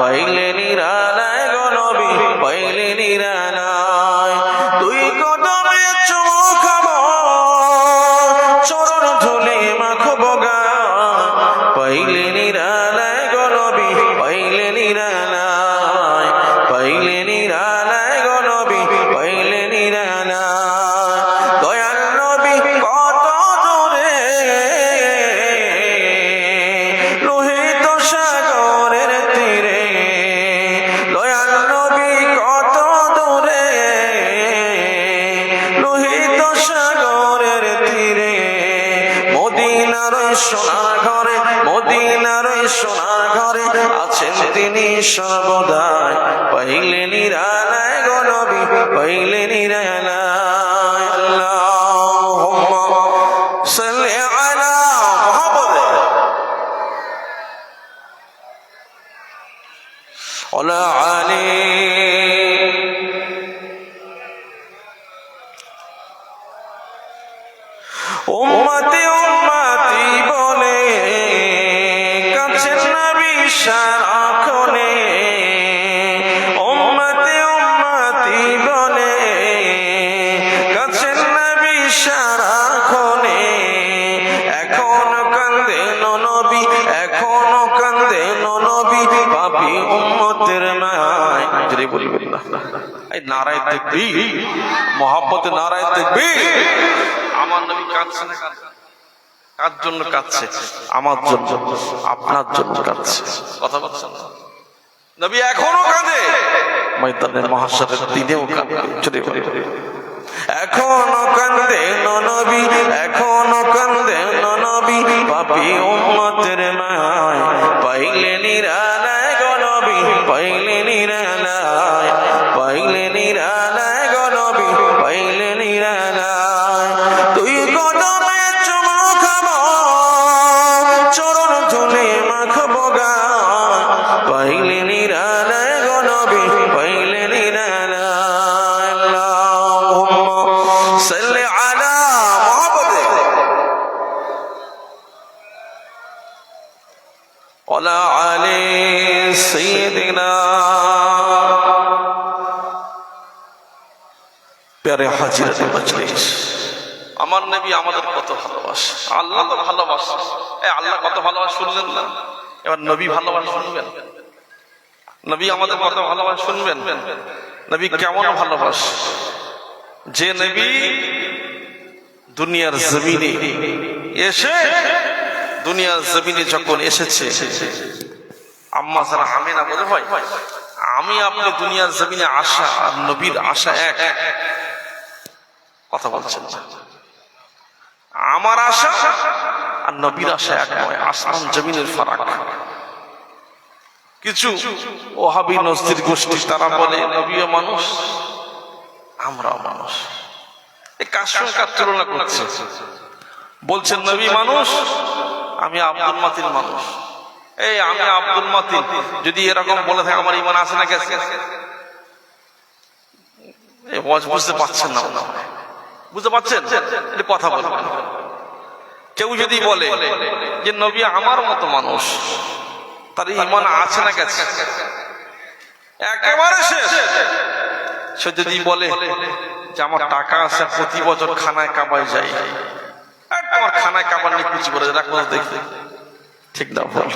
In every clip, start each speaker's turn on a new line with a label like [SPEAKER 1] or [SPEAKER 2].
[SPEAKER 1] পাইলে নিরালায় গনবি পাইলে গনবী পাইলে নারায় দেখবি, মহাব্বতে নারায় দেখবি। আমার নবী কাঁদছে না কার? জন্য কাঁদছে? আমার জন্য, আপনার জন্য কাঁদছে। কথা বলছেন নবী এখনও কাঁদে। ময়দানে মহাসারের দিনেও চলে এখনও কান্দে নবী, এখনও কান্দে নবী। পাপি উম্মতের মায় পাইলে নিরালায় গনবী পাইলে নিরালায় পাইলে নিরালায় গনবী পাইলে নিরালায়। তুই কদমে চুমু খাব, চরণ ধুলে মাখবো গা। পাইলে নিরালায় গনবী পাইলে নিরালায়। সাল্লি আলা মুহাম্মাদ ওয়ালা আলি সাইয়্যিদিনা প্যারে মজলিস আমার নবী আমাদের কত ভালোবাসে। আল্লাহ তো ভালোবাসে। আল্লাহ কত ভালোবাসে শুনলেন না? এবার নবী ভালোবাসে শুনবেন? নবী আমাদের কত ভালোবাসে শুনবেন? নবী কেমন ভালোবাসে? যে নবী দুনিয়ার জমিনে এসে, দুনিয়ার জমিনে যখন এসেছে, আম্মা যারা আমি না বলে ভাই আমি আপনি দুনিয়ার জমিনে আসা আর নবীর আশা এক। কথা বলছেন আমার আশা আর নবীর আশা এক নয় আসমান জমিনের ফারাক। কিছু ওহাবি নস্তির গোষ্ঠী, তারা বলে, নবীও মানুষ, আমরাও মানুষ। এই কার সঙ্গে তুলনা করছে? বলছেন, নবী মানুষ, আমি আব্দুল মাতিন মানুষ। এই আমি আব্দুল মাতিন। যদি এরকম বলে থাকে, আমার ইমান আছে না গেছে বুঝতে পারছেন না। বুঝতে পারছেন? কথা বলবেন কেউ যদি বলে যে নবী আমার মতো মানুষ, তার ইমান আছে না গেছে? একেবারে শেষ। সে যদি বলে যে আমার টাকা আছে, প্রতি বছর খানায় কাবায় যাই আর তোমার খানায় কাবার নিয়ে কুচি করে রাখো দেখি। ঠিক না, ভুল?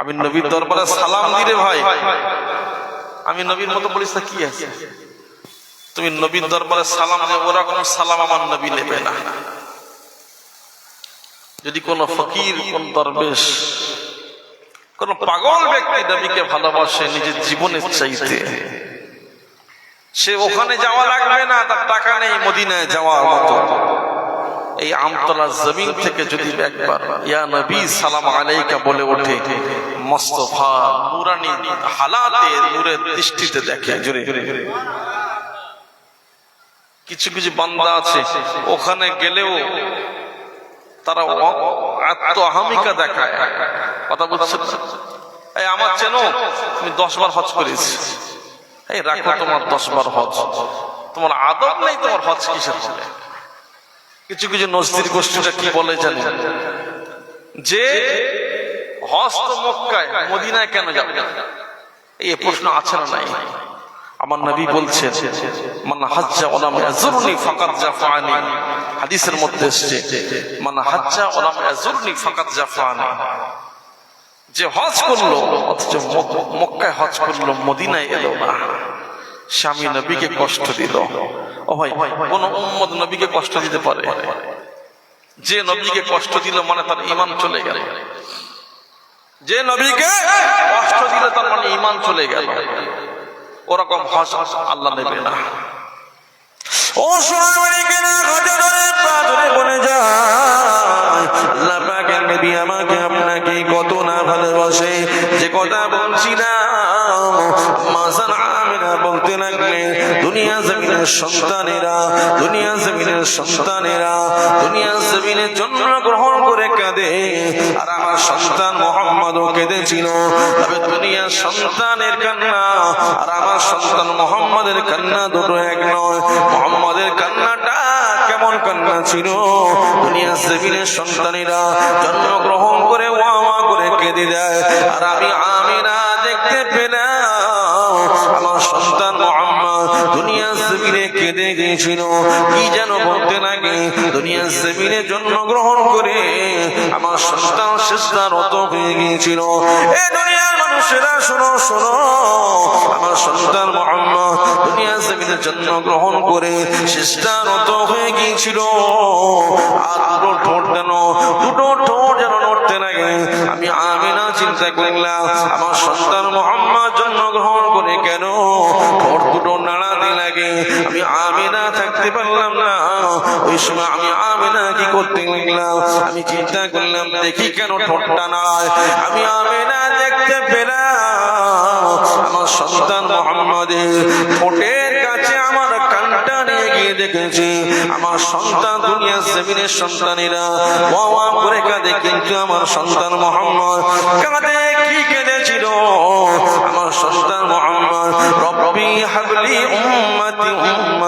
[SPEAKER 1] আমি নবীর দরবারে সালাম দিলে ভাই, আমি নবীর মতো বলিস না কি আছে? তুমি নবীর দরবারে সালাম দেবে ওরকম সালাম আমার নবী নেবে না। যদি কোন ফকির, কোন দরবেশ, কোন পাগল ব্যক্তি নবীকে ভালোবাসে নিজের জীবনের চাইতে, সে ওখানে যাওয়া লাগবে না, তার টাকা নেই, মদিনায় যাওয়ার মতো। এই আমতলা জমিন থেকে যদি একবার, ইয়া নবী, সালাম আলাইকা বলে ওঠে, মস্তফা নুরানি হালাতে, নূরের দৃষ্টিতে দেখে। জুড়ে কিছু কিছু বান্দা আছে, ওখানে গেলেও তারা অ- আত্ম আহামিকা দেখায়। কথা বলছে এই আমার চেনো, তুমি দশ বার হজ করেছি। এই রাখো তোমার দশ বার হজ। তোমার আদব নেই তোমার হজ কিসের হবে? কিছু কিছু নজদির গোষ্ঠীটা কি বলে জানেন? যে হজ তো মক্কায়, মদিনায় কেন যাবে? এই প্রশ্ন আছে না নাই? আমার নবী বলছে মান হাজ্জা ওলাম ইয়াজুরনি ফাকাত জাফানি। হাদিসের মধ্যে এসেছে, মান হাজ্জা ওলাম ইয়াজুরনি ফাকাত জাফানি। যে হজ করল, অথচ মক- মক্কায় হজ করল, মদিনায় এলো না। স্বামী নবীকে কষ্ট দিল। ও ভাই, কোন উম্মদ নবীকে কষ্ট দিতে পারে? যে নবীকে কষ্ট দিল মানে তার ইমান চলে গেল। যে নবীকে কষ্ট দিলে তার মানে ইমান চলে গেল। ওরকম হজ আল্লাহ নেবে না
[SPEAKER 2] ও সন্তানেরা, দুনিয়া জমিনের সন্তানেরা, দুনিয়া জমিনের জন্য গ্রহণ করে কাঁদে। আর আমার সন্তান মোহাম্মদও কেঁদেছিল। তবে দুনিয়ার সন্তানের কান্না, আর আমার সন্তান মোহাম্মদের কান্না দুটো এক নয়। মোহাম্মদের কান্নাটা কেমন কান্না ছিল? দুনিয়া জমিনের সন্তানেরা জন্মগ্রহণ করে ওয়া ওয়া করে কেঁদে দেয়, আর আমি আমিরা দেখতে পেলাম। আমার সন্তান দুনিয়ার জমিনে কেঁদে গিয়েছিল। কি যেন বলতে লাগে, দুনিয়ার জমিনে জন্মগ্রহণ করে আমার সন্তান শেষদারত হয়ে গিয়েছিল। এ দুনিয়ার জমিনে জন্মগ্রহণ করে শেষদারত হয়ে গিয়েছিল। আর ঠোঁট যেন, দুটো ঠোঁট যেন নড়তে লাগে। আমি আমিনা চিন্তা করলাম, আমার সন্তান মোহাম্মদ জন্মগ্রহণ করে কেন? ঠোঁট দুটো নাড়াতে লাগে। আমি আমিনা থাকতে পারলাম না। ওই সময় আমি আমিনা কি করতে লাগলাম? আমি চিন্তা করলাম, দেখি কেন ঠোঁটটা নয়। আমি আমিনা দেখতে পেলাম। আমার সন্তান মোহাম্মদের ঠোঁটের কাছে আমার কানটা নিয়ে গিয়ে দেখেছি। আমার সন্তান দুনিয়া জমিনের সন্তানেরা ওয়া করে কাঁদে, কিন্তু আমার সন্তান মোহাম্মদ কাঁদে, কি কেঁদেছিল? আমার সন্তান মোহাম্মদ, রব্বি হাবলি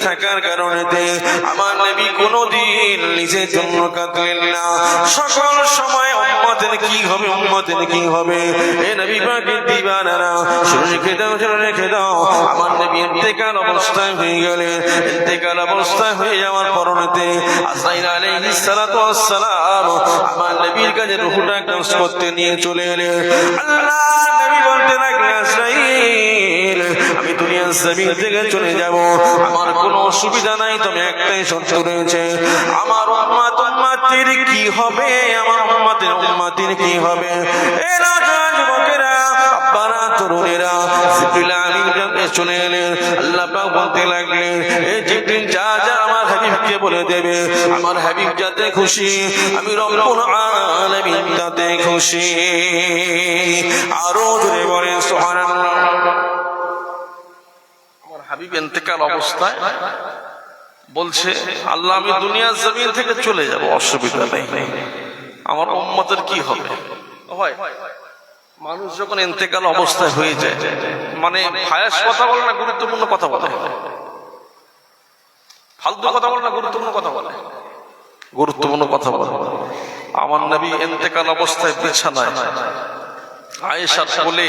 [SPEAKER 2] থাকার কারণেতে আমার নবী কোনোদিন নিজের জন্য কাঁদলেন না সকল সময় কি হবে উম্মতের কি হবে এ নবী পাকের দিবানারা রেখে দাও রেখে দাও আমার নবী ইন্তেকাল অবস্থায় হয়ে গেলে ইন্তেকাল অবস্থায় হয়ে যাওয়ার পরনেতে আজরাইল আলাইহিস সালাতু ওয়াস সালাম। আমার নবীর কাছে রুহুটা করতে নিয়ে চলে আল্লাহ নবী আমি দুনিয়ার জমিন থেকে চলে যাব। আমার কোনো অসুবিধা নাই, তবে একটাই সত্য রয়েছে। আমার উম্মাত উম্মাতির কি হবে? আমার উম্মাতের উম্মাতির কি হবে? এ রাজা, যুবকেরা আব্বারা তরুণেরা জিবরিল আমিন চলে এলেন, আল্লাহ পাক বলতে লাগলেন, এ জিবরিল, যা যা, আমার হাবিবকে বলে দেবে, আমার হাবিব যাতে খুশি, আমি রব্বুল আলামিন তাতে খুশি। আরও জোরে বলেন, সুবহানাল্লাহ।
[SPEAKER 1] আমার হাবিব এন্তেকাল অবস্থায় বলছে, আল্লাহ, আমি দুনিয়ার জমিন থেকে চলে যাব, অসুবিধা নেই। আমার উম্মতের কি হবে? ভাই মানুষ যখন এন্তেকাল অবস্থায় হয়ে যায় মানে ফায়াস কথা বলে না, গুরুত্বপূর্ণ কথা বলে? ফালতু কথা বলে না, গুরুত্বপূর্ণ কথা বলে? গুরুত্বপূর্ণ কথা বলে। আমার নবী এন্তেকাল অবস্থায় বিছানায়, আয়েশার কোলে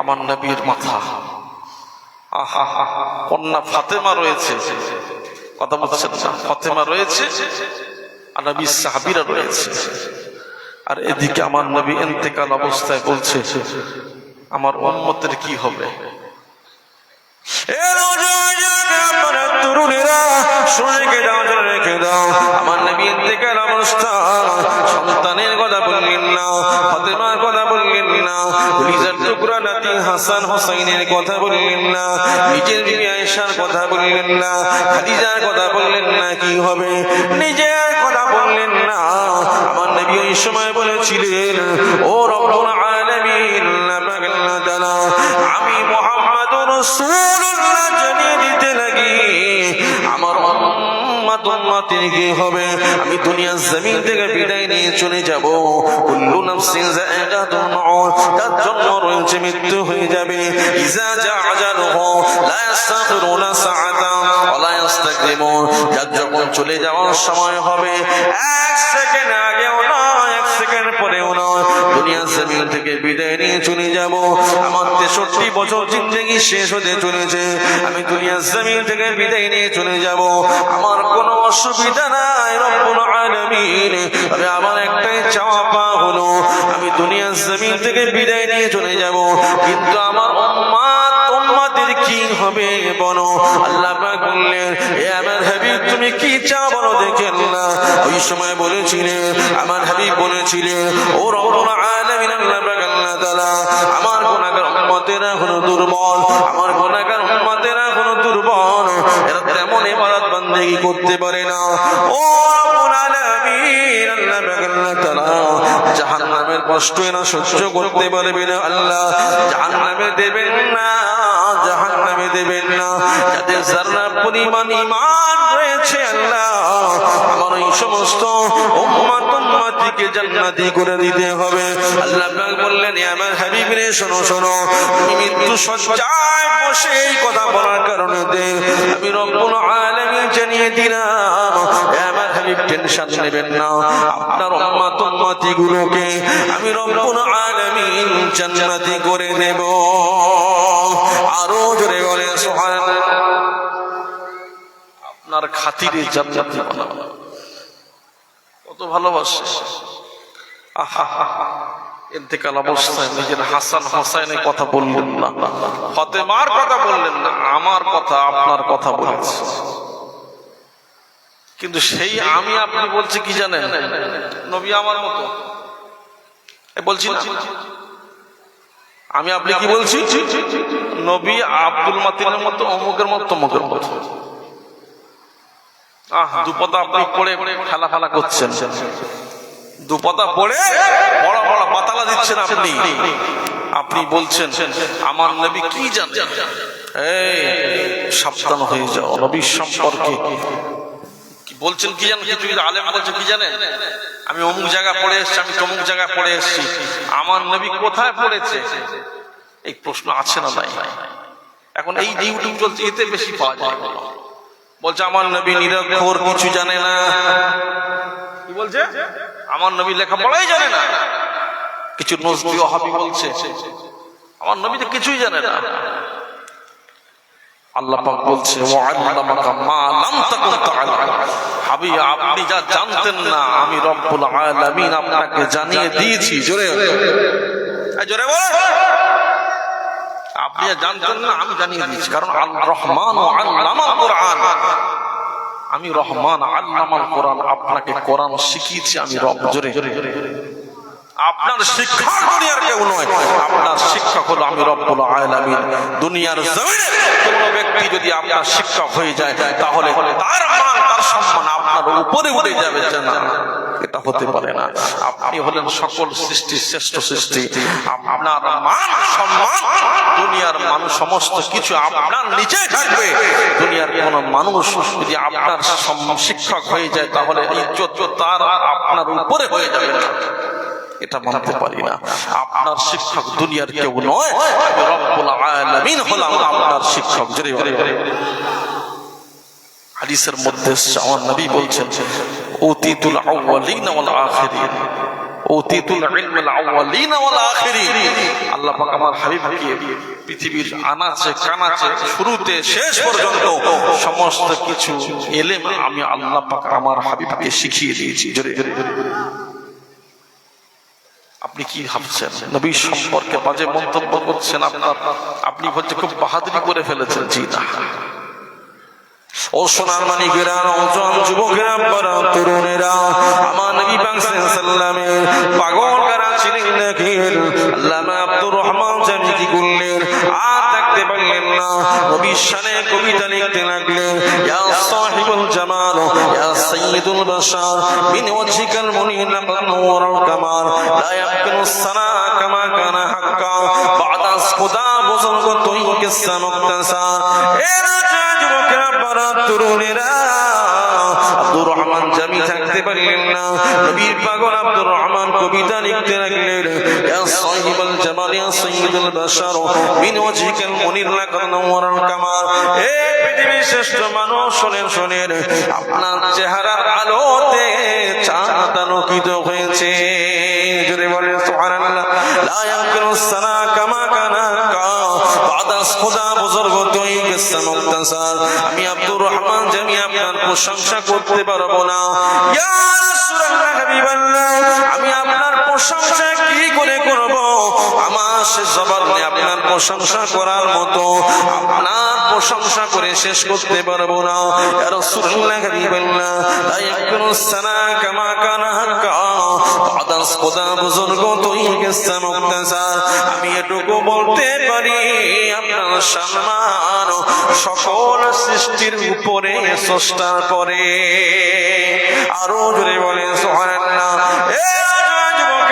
[SPEAKER 1] আমার নবীর মাথা। আহা, কন্যা ফাতেমা রয়েছে। কথা বলছেন ফাতেমা রয়েছে আর নবী সাহাবিরা রয়েছে। আর এদিকে আমার নবী এতেকাল অবস্থায় বলছে আমার অন্যতের কি হবে?
[SPEAKER 2] আমার তরুণেরা, রেখে দাও, শুনে রেখে দাও। আমার নবী ইন্তেকাল অবস্থা সন্তানের কথা বললেন না ফাতেমার কথা বললেন না কলিজার টুকরা নাতি হাসান হোসাইনের কথা বললেন না নিজের বিবি আয়েশার কথা বললেন না খাদিজার কথা বললেন না কি হবে? নিজের কথা বললেন না। আমার নবী ওই সময় বলেছিলেন ও রব্বুল আলামিন আমি মোহাম্মদ রসুল্লাহ উম্মত তিনি কি হবে? আমি দুনিয়ার জমিন থেকে বিদায় নিয়ে চলে যাব। কুল্লু নাফসিন মাউত তার জন্য রয়েছে মৃত্যু হয়ে যাবে। ইজা জাআজালহু, লা ইস্তাখিরুনা সাআতা ওয়া লা যার যখন চলে যাওয়ার সময় হবে, এক সেকেন্ড আগেও নয়, এক সেকেন্ড পরেও নয়। দুনিয়ার জমিন থেকে বিদায় নিয়ে চলে যাব। আমার তেষট্টি বছর জিন্দগি শেষ হতে চলেছে। আমি দুনিয়ার জমিন থেকে বিদায় নিয়ে চলে যাব। আমার কোনো অসুবিধা নাই, রব্বুল আলামিন। তবে আমার একটাই চাওয়া পাওয়া হলো, আমি দুনিয়ার জমিন থেকে বিদায় নিয়ে চলে যাব। কিন্তু আমার উম্মাত উম্মাতের কি হবে বলো? আল্লাহ পাক বললেন এ আমার হাবিব, তুমি কি চাও বলো দেখেন না। ওই সময় বলেছিলেন আমার হাবিব বলেছিলেন ও আলামিন, আল্লাহ আমার দুর্বল আমার দুর্বল। এরা তেমন ইবাদত করতে পারে না। ও রব্বুল আলামিন, আল্লাহ তাআলা, জাহান্নামের কষ্ট এরা সহ্য করতে পারবে না, আল্লাহ। জাহান্নামে দেবেন না। জাহান্নামে দেবেন না। যাদের যারা পরিমাণ ইমান রয়েছে আল্লাহ, আমার এই সমস্ত উম্মত উম্মতিকে জান্নাতি করে দিতে হবে। আল্লাহ পাক বললেন, "এ আমার হাবিব রে, শোনো শোনো তুমি মৃত্যু সজ্জায় বসে এই কথা বলার কারণে আমি রব্বুল আলামিন জানিয়ে দিলাম আমার হাবিব টেনশন নেবেন না। আপনার উম্মত উম্মতি গুলোকে আমি রব্বুল আলামিন জান্নাতি করে দেব। আরও জোরে বলে
[SPEAKER 1] আপনার খাতিরে জান্নাতি বানাবো। কত ভালোবাসে। আহা ইন্তেকাল অবস্থায় নিজের হাসান হোসাইনের কথা বললেন না। ফতেমার কথা বললেন না, আমার কথা, আপনার কথা বলেছে। কিন্তু সেই আমি আপনি বলছি কি জানেন? নবী আমার মতো। বলছি? আমি আপনি কি বলছি? নবী আব্দুল মাতিনের মতো, অমুকের মতো, তমুকের মতো। আহ দুপতা আপনি পড়ে খেলা ফেলা করছেন। দুপতা পড়ে বড় বড় বাতালা দিচ্ছেন আপনি। আপনি বলছেন, আমার নবী কি জানেন এই, সাবধান হয়ে যাও। নবীর সম্পর্কে। বলছেন কি জানেন কিছু আলেম বলছে, কি জানেন? আমি অমুক জায়গা পড়ে এসেছি, আমি তমুক জায়গায় পড়ে এসেছি। আমার নবী কোথায় পড়েছে? এই প্রশ্ন আছে না নাই? এখন এই ইউটিউব চলছে, এতে বেশি পাওয়া যায়। বলছে, আমার নবী নিরক্ষর, কিছু জানে না। কি বলছে? আমার নবী লেখা পড়াই জানে না। কিছু নজরুল হাবি বলছে, আমার নবী তো কিছুই জানে না। আল্লাহ পাক বলছে ওয়াল্লামাকা মা লাম তাকুন তাআলাম। আপনি যা জানতেন না আমি রব্বুল আলামিন আপনাকে জানিয়ে দিয়েছি। জোরে। জোরে বল আপনি যা জানতেন না আমি জানিয়ে দিয়েছি। কারণ আল রহমান ও আল্লামাল কোরআন। আমি রহমান আল্লামাল কোরআন আপনাকে কোরআন শিখিয়েছি আমি রব জোরে। আপনার শিক্ষা দুনিয়ার কেউ নয়। আপনার শিক্ষক হলো আমি রব্বুল আলামিন। দুনিয়ার জমিনে কোন ব্যক্তি যদি আপনার শিক্ষক হয়ে যায় তাহলে তার মান তার সম্মান আপনার উপরে উঠে যাবে এটা হতে পারে না। আপনি হলেন সকল সৃষ্টির শ্রেষ্ঠ সৃষ্টি। আপনার মান সম্মান দুনিয়ার মানুষ সমস্ত কিছু আপনার নিচে থাকবে। দুনিয়ার কোন মানুষ যদি আপনার শিক্ষক হয়ে যায় তাহলে ইজ্জত তার আপনার উপরে হয়ে যাবে। না এটা মানতে পারি না। আপনার শিক্ষক দুনিয়ার কেউ নয় রব্বুল আলামিন হলাম আপনার শিক্ষক। জোরে হাদিসের মধ্যে আমার নবী বলছেন ওতিতুল আউয়ালিন ওয়াল আখিরিন। ওতিতুল ইলমাল আউয়ালিন ওয়াল আখিরিন। আল্লাহ পাক আমার হাবিবকে পৃথিবীর আনাচে কানাচে শুরুতে শেষ পর্যন্ত সমস্ত কিছু এলেম আমি আল্লাহ পাক আমার হাবিবকে শিখিয়ে দিয়েছি। জোরে জোরে। আপনি কি ভাবছেন? নবী সম্পর্কে বাজে মন্তব্য করছেন আপনার? আপনি হচ্ছে খুব বাহাদুরি করে ফেলেছেন, জি না।
[SPEAKER 2] ও সোনার নৌজন যুবকেরা বড় তরুণেরা, আমার নবী সাল্লামের পাগল কারা ছিলেন নাকি? আব্দুর রহমান জামিজি আর না নবীর শানে কবিতা লিখতে লাগলেন ইয়া সাহিবুল জামাল, ইয়া সাইয়্যিদুল বাশার, মিন ওয়াজহিকাল মুনির লাকাদ নওয়ারাল কামাল লা ইয়ামকিনু সানা কামা কানা হাক্কা বাদা খুদা তুই কিসসা মুক্তাসার এ রাজা, যুবকেরা বারাত তরুণেরা, আব্দুর রহমান জামি থাকতে পারলেন না। নবীর পাগল আব্দুর রহমান কবিতা লিখতে লাগলেন, ইয়া জামাল, ইয়া বাশার, মিন ওয়াজহিকাল মুনির কামাল। এ পৃথিবীর শ্রেষ্ঠ মানুষ, শোনেন শোনেন, আপনার চেহারার আলোতে চাঁদ আলোকিত হয়েছে মুক্তাসার আমি আব্দুর রহমান জামি আপনার প্রশংসা করতে পারব না। আমি আপনার প্রশংসা কি করে করব? আমার সে জবান প্রশংসা করার মতো আপনার প্রশংসা করে শেষ করতে পারব না। রাসূলুল্লাহ আমি এটুকু বলতে পারি, আপনার সম্মান সকল সৃষ্টির উপরে স্রষ্টার পরে। আরও জোরে বলেন, সুবহানাল্লাহ।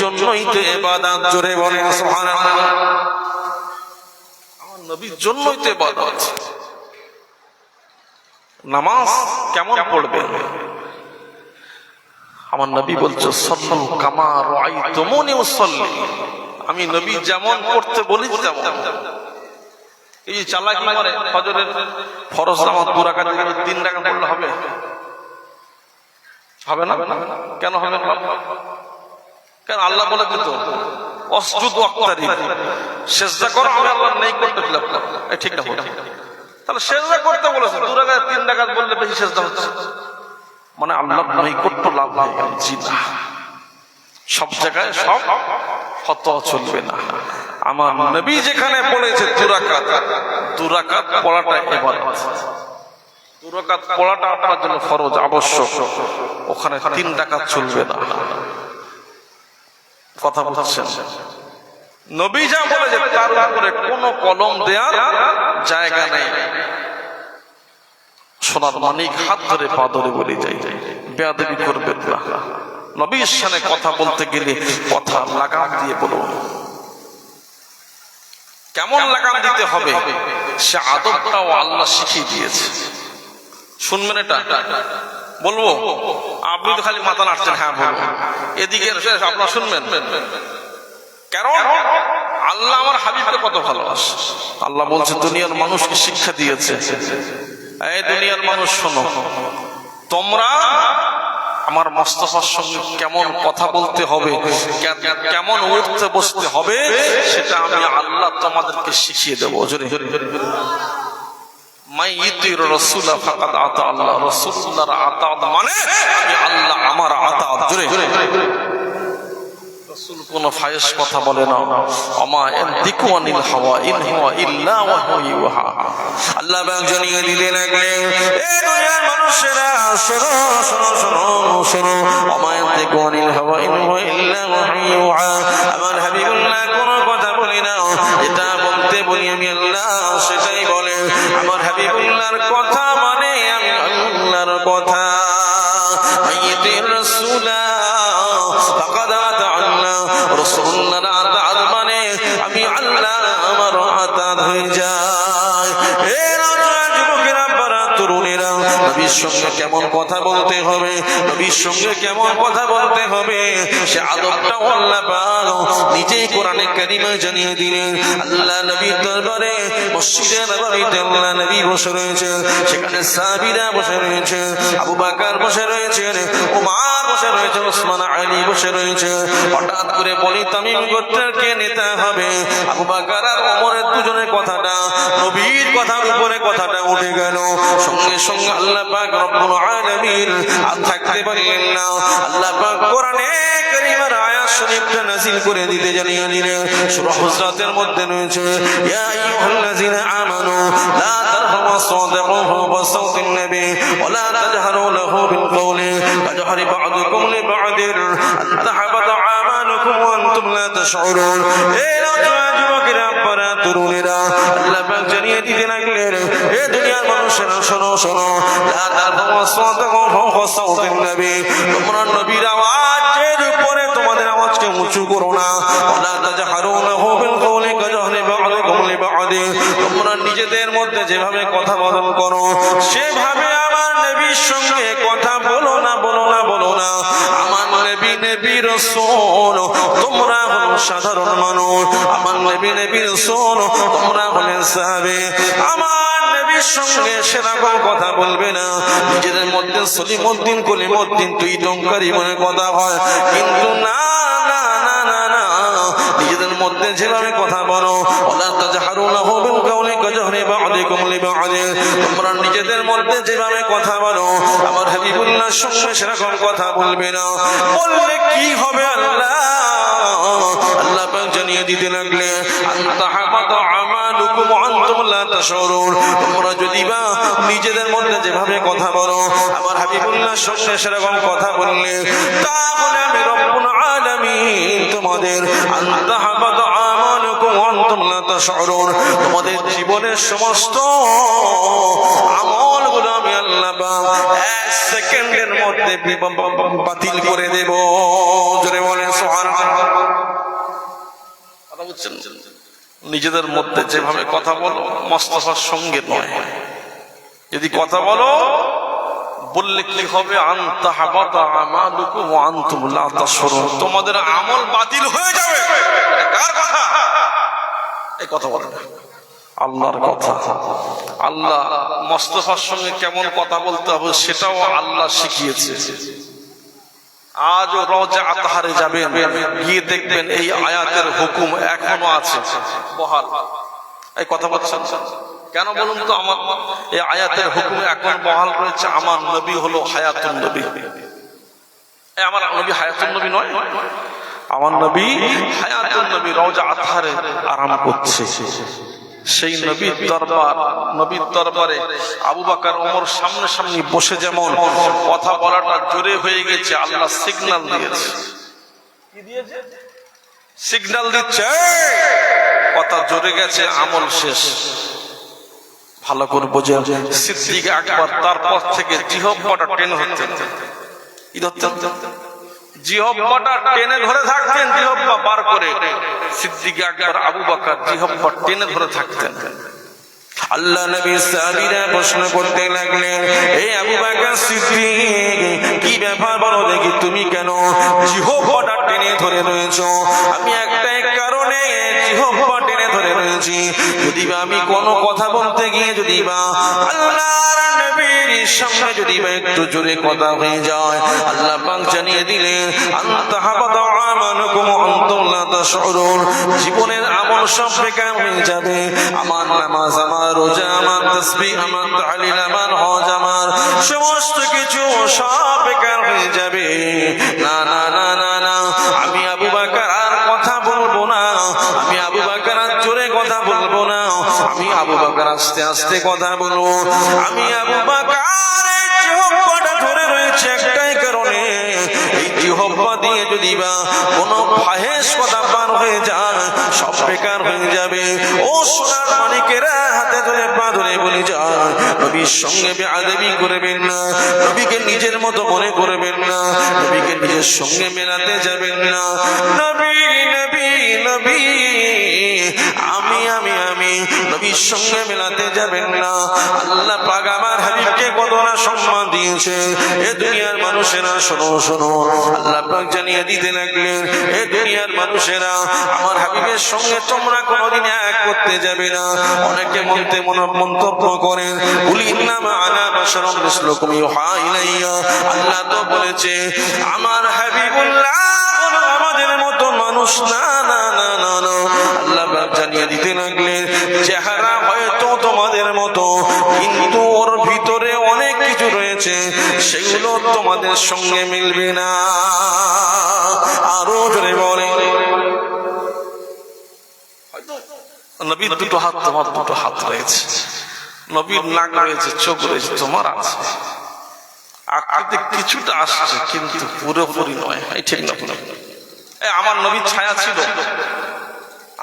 [SPEAKER 2] জন্যই তো ইবাদত জোরে বলেন সুবহানাল্লাহ।
[SPEAKER 1] আমার নবীর জন্যই তো ইবাদত। নামাজ কেমন পড়বে? আমার নবী বলছে সল্লু কামা রাআইতুমুনি উসাল্লি। আমি নবী যেমন করতে বলি তেমন। এই যে চালাকি করে ফজরের ফরজ নামাজ দু রাকাত করে তিন রাকাত পড়লে হবে? হবে না। কেন হবে না। কেন আল্লাহ বলে দিত, অসজুদ ওয়াক্তারি সেজদা করো, আমি আল্লাহ নেই করতে দিলাম এই ঠিক না। তাহলে সেজদা করতে বলেছে দু রাকাত তিন রাকাত বললে বেশি সেজদা হচ্ছে। মানে আল্লাহ করতে লাভ হয়ে গেল না সব জায়গায় সব হত চলবে না। আমার নবী যেখানে পড়েছে দুরাকাত দুরাকাত পড়াটা এবার দুরাকাত পড়াটা আপনার জন্য ফরজ, আবশ্যক। ওখানে তিন ডাকাত চলবে না। কথা বলছেন। নবী যা বলেছে তার উপরে কোনো কলম দেওয়ার জায়গা নেই। সোনার মানিক হাত ধরে পা ধরে বলে যাই। বেয়াদবি করবেন না। নবীর কথা বলতে গেলে কথা লাগাম দিয়ে বলুন। কেমন লাগাম দিতে হবে? সে আদবটাও আল্লাহ শিখিয়ে দিয়েছে। শুনবেন এটা? বলব, আপনি তো খালি মাথা নাড়ছেন হ্যাঁ বলব এদিকে আপনারা শুনবেন। কারণ আল্লাহ আমার হাবিবকে কত ভালোবাসে। আল্লাহ বলছে, দুনিয়ার মানুষকে শিক্ষা দিয়েছে। এই দুনিয়ার মানুষ, শোনো, তোমরা আমার মোস্তফার সঙ্গে কেমন কথা বলতে হবে, কেমন উঠতে বসতে হবে, সেটা আমি আল্লাহ তোমাদেরকে শিখিয়ে দেবো। জোরে জোরে জোরে। কোন ফায়েস কথা বলে না। আমা ইয়ান্তিকু হাওয়া, ইন ইল্লা ওয়াহু
[SPEAKER 2] আল্লাহ পাক জানিয়ে দিতে লাগলেন, এ দুনিয়ার মানুষেরা, শোনো শোনো শোনো শোনো। অমায়ন্তে কোয়ানিল হাওয়া, ইন হুয়া ইল্লা আমার বলি আমি আল্লাহ, সেটাই বলে আমার হাবিবুল্লাহর কথা মানে আমি আল্লাহর কথা। মানে আমি আল্লাহ, আমার আতাআত হয়ে যায়। নবীর সঙ্গে কেমন কথা বলতে হবে? নবীর সঙ্গে কেমন কথা বলতে হবে? সে আদবটা আল্লাহ পাক নিজেই কোরআনে কারিমা জানিয়ে দিলেন। আল্লাহ নবীর দরবারে মসজিদে নবীতে আল্লাহ নবী বসে রয়েছে সেখানে সাহাবীরা বসে রয়েছে আবু বকর বসে রয়েছে উমার বসে রয়েছে, ওসমান আলী বসে রয়েছে। হঠাৎ করে বলি, তামিম গোত্রের কে নেতা হবে। আবু বাকার আর ওমরের দুজনের কথাটা, নবীর কথার উপরে কথাটা উঠে গেল। সঙ্গে সঙ্গে আল্লাহ পাক রব্বুল আলামিন আর থাকতে পারলেন না। আল্লাহ পাক কোরআনে কারীমের শরীফটা নাযিল করে দিতে জানিয়ে দিলেন সূরা হুজরাতের মধ্যে রয়েছে, ইয়া আইয়ুহাল্লাযিনা আমানু, লা তারফা'ু আসওয়াতাকুম ফাওqa সাওতিন নবী, ওয়া লা তাজহারু লাহু বিল কওলি, কাজহারি বা'দুকুম লিবা'দিন আন তাহবাতা আমালুকুম ওয়া আনতুম লা তাশউরুন। এই নওজোয়ান যুবকেরা আপনারা তরুণেরা, আল্লাহ পাক জানিয়ে দিতে লাগলেন, এ দুনিয়ার মানুষেরা, শোনো শোনো, লা তারফা'ু আসওয়াতাকুম ফাওqa সাওতিন নবী, তোমরা নবীর আওয়াজের উপরে তোমাদের আওয়াজকে উঁচু করো না। তোমরা নিজেদের মধ্যে যেভাবে কথা বদল করো, সেভাবে আমার নবীর সঙ্গে কথা বলো না বলো না বলো না। আমার নবী নবী রসুল, তোমরা হলো সাধারণ মানুষ। আমার নবী নবী রসুল, তোমরা হলেন সাহাবে। আমার নবীর সঙ্গে সেরকম কথা বলবে না। নিজেদের মধ্যে সলিমুদ্দিন কলিমুদ্দিন তুই টঙ্কারি মনে কথা হয়। কিন্তু না না মধ্যে যেভাবে কথা বলো তোমরা নিজেদের মধ্যে যেভাবে কথা বলো, আমার হাবিবুল্লাহর সঙ্গে সেরকম কথা বলবে না। বললে কি হবে আল্লাহ? তোমরা যদি বা নিজেদের মধ্যে যেভাবে কথা বলো, আমার হাবিবুল্লাহর সঙ্গে সেরকম কথা বললে, তাহলে আমি রব্বুল আলামিন তোমাদের আনতা তোমাদের জীবনের সমস্ত আমলগুলো আমি আল্লাহ এক সেকেন্ডের মধ্যে বাতিল করে দেব। জোরে
[SPEAKER 1] বুঝছেন নিজেদের মধ্যে যেভাবে কথা বলো, মস্তফার সঙ্গে নয়। যদি কথা বলো বললে কি হবে? আনতা হাবাতা আমালুকুম ওয়া আনতুম লা তোমাদের আমল বাতিল হয়ে যাবে। কার কথা? এই কথা বলেন আল্লাহর কথা। আল্লাহ মস্তফার সঙ্গে কেমন কথা বলতে হবে সেটাও আল্লাহ শিখিয়েছে। আজও রজা আতহারে যাবেন। গিয়ে দেখবেন এই আয়াতের হুকুম এখনও আছে। বহাল। এই কথা বলছেন? কেন বলুন তো আমার এই আয়াতের হুকুম এখন বহাল রয়েছে? আমার নবী হলো হায়াতুন নবী। আমার নবী হায়াতুন নবী নয়। আমার নবী হায়াতুন নবী রওজা আতহারে আরাম করছে। সেই নবীর দরবার নবীর দরবারে আবু বাকার ওমর সামনে সামনে বসে যেমন কথা বলাটা জোরে হয়ে গেছে আল্লাহ সিগন্যাল দিয়েছে। সিগন্যাল দিচ্ছে কথা জোরে গেছে আমল শেষ। ভালো করে বোঝে। সিদ্দিক আকবর তারপর থেকে জিহব্বাটা টেনে হচ্ছে কি ধরতেন? জিহব্বাটা টেনে ধরে থাকতেন, জিহব্বা বার করে। সিদ্দিক আকবর আবু বাকার জিহব্বা টেনে ধরে থাকতেন।
[SPEAKER 2] আল্লাহ নবী সাহাবীরা প্রশ্ন করতে লাগলেন এই আবু বকর সিদ্দিক, কি ব্যাপার বলো দেখি তুমি কেন জিহ্বাটা টেনে ধরে রয়েছো? আমি একটাই কারণে জিহ্বা টেনে ধরে রয়েছি। যদি আমি কোনো যদি বা আল্লাহর নবীর সামনে যদি বা একটু জোরে কথা হয়ে যায়, আল্লাহ পাক জানিয়ে দিলেন আন্তা হাবাতা আমানুকুম লা তাশউরুন। জীবনের আমল সব বেকার হয়ে যাবে। আমার নামাজ, আমার রোজা, আমার তসবিহ, আমার তাহলিল, আমার হজ, আমার সমস্ত কিছু সব বেকার হয়ে যাবে। না না আমি আবু বাকার আস্তে আস্তে কথা বলব। আমি আবু বাকার ধরে রয়েছে একটাই কারণে, এই জিহ্বা দিয়ে যদি বা কোনো কথা পার হয়ে যায়, সব বেকার হয়ে যাবে। ও সোনার মানিকেরা হাতে ধরে পা ধরে বলে যায় নবীর সঙ্গে বেআদেবি করবেন না, নবীকে নিজের মতো মনে করবেন না, নবীকে নিজের সঙ্গে মেলাতে যাবেন না। নবী নবী নবী নবীর সঙ্গে মেলাতে যাবেন না। আল্লাহ পাক আমার হাবিবকে কত না সম্মান দিয়েছে। এ দুনিয়ার মানুষেরা, শোনো শোনো। আল্লাহ পাক জানিয়ে দিতে লাগলেন, এ দুনিয়ার মানুষেরা, আমার হাবিবের সঙ্গে তোমরা কোনোদিন এক করতে যাবে না। অনেকে মনতে মন মন্তব্য করেন বলি ইন্নামা আনা বাশারুম মিসলুকুম ইউহা ইলাইয়া। আল্লাহ তো বলেছে, আমার হাবিবুল্লাহ আমাদের মতো মানুষ, না না না না না। আল্লাহ জানিয়ে দিতে লাগলেন চেহারা হয়তো তোমাদের মতো, কিন্তু ওর ভিতরে অনেক কিছু রয়েছে, সেগুলো তোমাদের সঙ্গে মিলবে না। আরও জোরে বলে।
[SPEAKER 1] নবীর দুটো হাত, তোমার দুটো হাত রয়েছে। নবীর নাক রয়েছে, চোখ রয়েছে, তোমার আছে। আকৃতি কিছুটা আসছে, কিন্তু পুরোপুরি নয়। ঠিক না আমার নবীর ছায়া ছিল।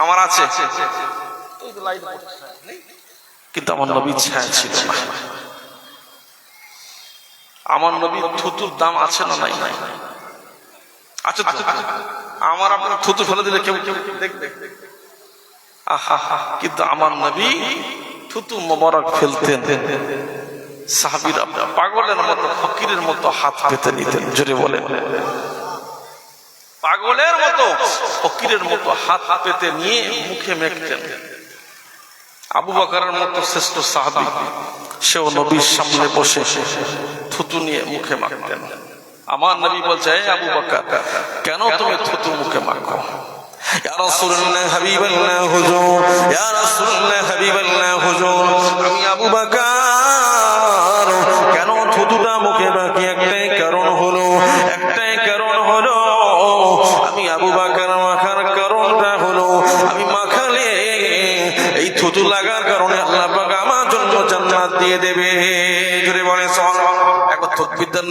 [SPEAKER 1] আমার আছে। কিন্তু আমার নবীর ছায়া ছিল আমার নবীর থুতুর দাম আছে না নাই? নাই আচ্ছা আমার আপনার থুতু ফেলে দিলে কেউ কেউ দেখবে? আহা, কিন্তু আমার নবী থুতু মোবারক ফেলতেন। সাহাবিরা পাগলের মতো, ফকিরের মতো হাত পেতে নিতেন, জোরে বলে পাগলের মতো, ফকিরের মতো হাত পেতে নিয়ে মুখে মেখতেন। আবু বাকারের মতো শ্রেষ্ঠ সাহাবি, সেও নবীর সামনে বসে থুতু নিয়ে মুখে মাখতেন। আমার নবী বলছে আবু বাকার, কেন তুমি থুতু মুখে মাখো?
[SPEAKER 2] আমি আবু বকর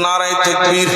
[SPEAKER 2] নারায়ে তাকবীর।